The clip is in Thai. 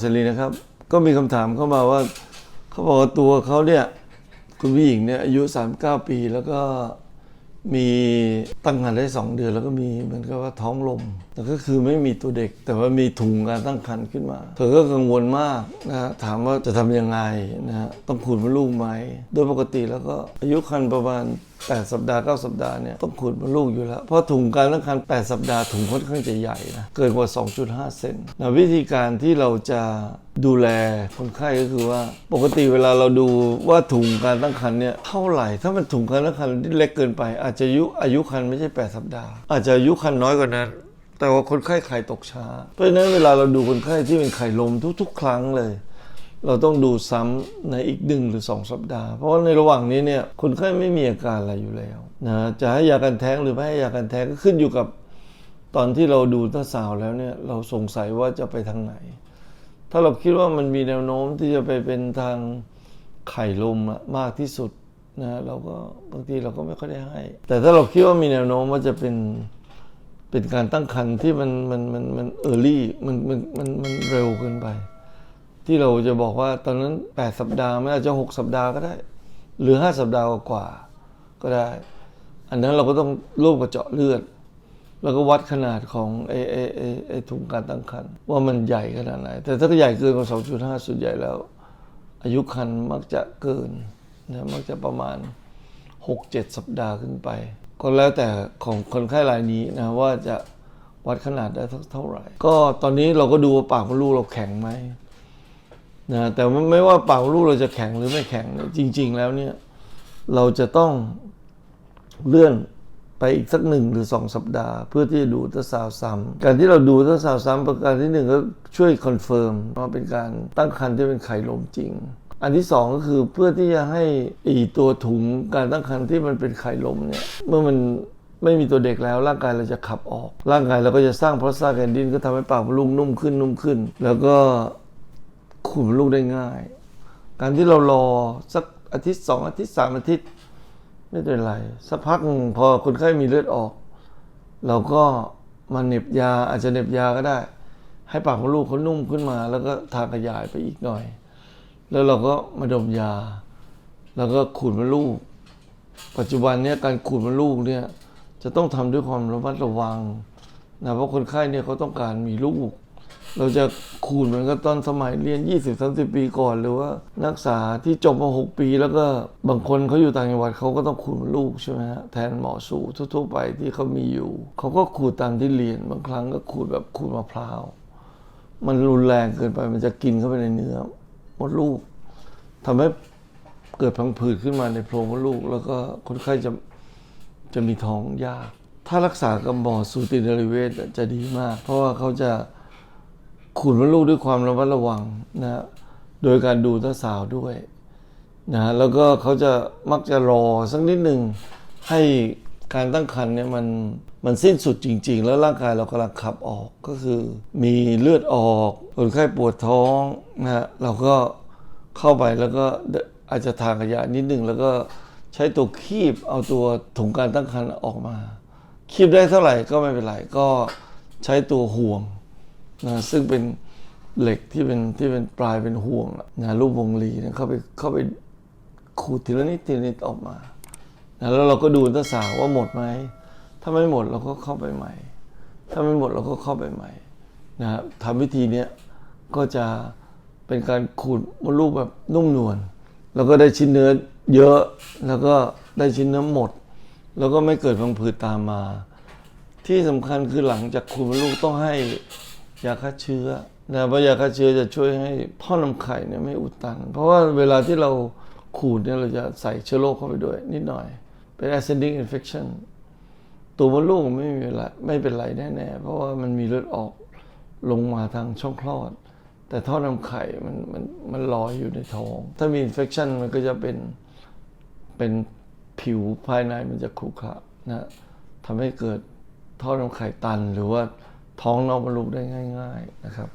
เซรีนะครับ ก็มีคำถามเข้ามาว่าเขาบอกว่าตัวเขาเนี่ยคุณผู้หญิงเนี่ยอายุ 39 ปีแล้วก็มีตั้งครรภ์ได้ 2 เดือน แล้วก็มีเหมือนกับว่าท้องลมแต่ก็คือไม่มีตัวเด็ก แต่ว่ามีถุงการตั้งครรภ์ขึ้นมา เธอก็กังวลมากนะถามว่าจะทำยังไงนะฮะต้องขูดมดลูกไหมโดยปกติแล้วก็อายุครรภ์ประมาณ 8 สัปดาห์ 9 สัปดาห์เนี่ยต้องขูดมดลูกอยู่แล้ว เพราะถุงการตั้งครรภ์8สัปดาห์ถุงค่อนข้างจะใหญ่นะเกินกว่า 2.5 เซนนะวิธีการที่เราจะดูแลคนไข้ก็คือว่าปกติเวลาเราดูว่าถุงการตั้งครรภ์เนี่ยเท่าไหร่ ถ้ามันถุงการตั้งครรภ์ที่เล็กเกินไป อาจจะอายุอายุครรภ์ไม่ใช่ 8 สัปดาห์ อาจจะอายุครรภ์น้อยกว่านั้นแต่ว่าคนไข้ไข่ตกช้า เพราะฉะนั้นเวลาเราดูคนไข้ที่เป็นไข่ลมทุก ๆ ครั้งเลย เราต้องดูซ้ำในอีกหนึ่งหรือสองสัปดาห์ เพราะว่าในระหว่างนี้เนี่ยคนไข้ไม่มีอาการอะไรอยู่แล้วนะจะให้ยากันแท้งหรือไม่ให้ยากันแท้งก็ขึ้นอยู่กับตอนที่เราดูต้าสาวแล้วเนี่ยเราสงสัยว่าจะไปทางไหน ถ้าเราคิดว่ามันมีแนวโน้มที่จะไปเป็นทางไข่ลมอะมากที่สุดนะเราก็บางทีเราก็ไม่ค่อยได้ให้ แต่ถ้าเราคิดว่ามีแนวโน้มว่าจะเป็นเป็นการตั้งครรภ์ที่มันมันมันมันเออร์ลี่มันมันมันมันเร็วเกินไป ที่เราจะบอกว่าตอนนั้น 8 สัปดาห์ไม่อาจจะ 6 สัปดาห์ก็ได้ หรือ 5 สัปดาห์กว่าก็ได้ อันนั้นเราก็ต้องรูปกระเจาะเลือด แล้วก็วัดขนาดของไอ้ไอ้ไอ้ไอ้ถุงการตั้งครรภ์ว่ามันใหญ่ขนาดไหน แต่ถ้าใหญ่เกินกว่า 2.5 ส่วนใหญ่แล้ว อายุครรภ์มักจะเกินนะมักจะประมาณ 6-7 สัปดาห์ขึ้นไป ก็แล้วแต่ของคนไข้รายนี้นะว่าจะวัดขนาดได้เท่าไหร่ ก็ตอนนี้เราก็ดูว่าปากมดลูกเราแข็งไหม นะแต่ไม่ว่าเปาลูกเราจะแข็งหรือไม่แข็งจริง ๆ แล้วเนี่ยเราจะต้องเลื่อนไปอีกสักหนึ่งหรือสองสัปดาห์ เพื่อที่จะดูตัวสาวซ้ำการที่เราดูตัวสาวซ้ำประการที่หนึ่งก็ช่วยคอนเฟิร์มว่าเป็นการตั้งครรภ์ที่เป็นไข่ลมจริง อันที่สองก็คือเพื่อที่จะให้อีตัวถุงการตั้งครรภ์ที่มันเป็นไข่ลมเนี่ยเมื่อมันไม่มีตัวเด็กแล้วร่างกายเราจะขับออก ร่างกายเราก็จะสร้างโพรสตาแกนดินก็ทำให้ปากมดลูกนุ่มขึ้นนุ่มขึ้น แล้วก็ ขุนลูกได้ง่าย การที่เรารอสักอาทิตย์สองอาทิตย์สามอาทิตย์ไม่เป็นไร สักพักพอคนไข้มีเลือดออก เราก็มาเน็บยาอาจจะเน็บยาก็ได้ ให้ปากของลูกเขานุ่มขึ้นมา แล้วก็ทาขยายไปอีกหน่อย แล้วเราก็มาดมยา แล้วก็ขูดมดลูก ปัจจุบันเนี้การขูดมดลูกเนี่ยจะต้องทำด้วยความระมัดระวังนะเพราะคนไข้เนี่ยเขาต้องการมีลูก เราจะขูดเหมือนกับตอนสมัยเรียน 20-30 ปีก่อน หรือว่านักศึกษาที่จบมา 6 ปี แล้วก็บางคนเขาอยู่ต่างจังหวัดเขาก็ต้องขูดมดลูกใช่ไหมฮะแทนหมอสูทั่วๆไปที่เขามีอยู่ เขาก็ขูดตามที่เรียน บางครั้งก็ขูดแบบขูดมะพร้าว มันรุนแรงเกินไปมันจะกินเข้าไปในเนื้อมดลูกทำให้เกิดพังผืดขึ้นมาในโพรงมดลูก แล้วก็คนไข้จะจะมีท้องยาก ถ้ารักษากับหมอสูตินรีเวชจะดีมาก เพราะว่าเขาจะ ขูดมดลูกด้วยความระมัดระวังนะฮะโดยการดูต้าสาวด้วยนะฮะแล้วก็เขาจะมักจะรอสักนิดหนึ่งให้การตั้งครรภ์เนี่ยมันมันสิ้นสุดจริง ๆ แล้วร่างกายเรากำลังขับออกก็คือมีเลือดออกคนไข้ปวดท้องนะฮะเราก็เข้าไปแล้วก็อาจจะทางขยะนิดหนึ่งแล้วก็ใช้ตัวคีบเอาตัวถุงการตั้งครรภ์ออกมา คีบได้เท่าไหร่ก็ไม่เป็นไรก็ใช้ตัวห่วง นะซึ่งเป็นเหล็กที่เป็นที่เป็นปลายเป็นห่วงนะรูปวงรีนะเข้าไปเข้าไปขูดทีละนิดทีละนิดออกมานะแล้วเราก็ดูทัศาวว่าหมดไหมถ้าไม่หมดเราก็เข้าไปใหม่ ถ้าไม่หมดเราก็เข้าไปใหม่นะครับทำวิธีเนี้ยก็จะเป็นการขูดมดลูกแบบนุ่มนวลแล้วก็ได้ชิ้นเนื้อเยอะแล้วก็ได้ชิ้นเนื้อหมด แล้วก็ไม่เกิดพังผืดตามมา ที่สำคัญคือหลังจากขูดมดลูกต้องให้ ยาฆ่าเชื้อนะเพราะยาฆ่าเชื้อจะช่วยให้ท่อนำไข่เนี่ยไม่อุดตัน เพราะว่าเวลาที่เราขูดเนี่ยเราจะใส่เชื้อโรคเข้าไปด้วย นิดหน่อย เป็น ascending infection ตัวมดลูกไม่มีอะไรไม่เป็นไรแน่ๆเพราะว่ามันมีเลือดออกลงมาทางช่องคลอด แต่ท่อนำไข่มันมันมันลอยอยู่ในท้อง ถ้ามี infection มันก็จะเป็นเป็นผิวภายในมันจะขรุขระนะทำให้เกิดท่อนำไข่ตันหรือว่า ท้องนอกมดลูกได้ง่าย ๆนะครับ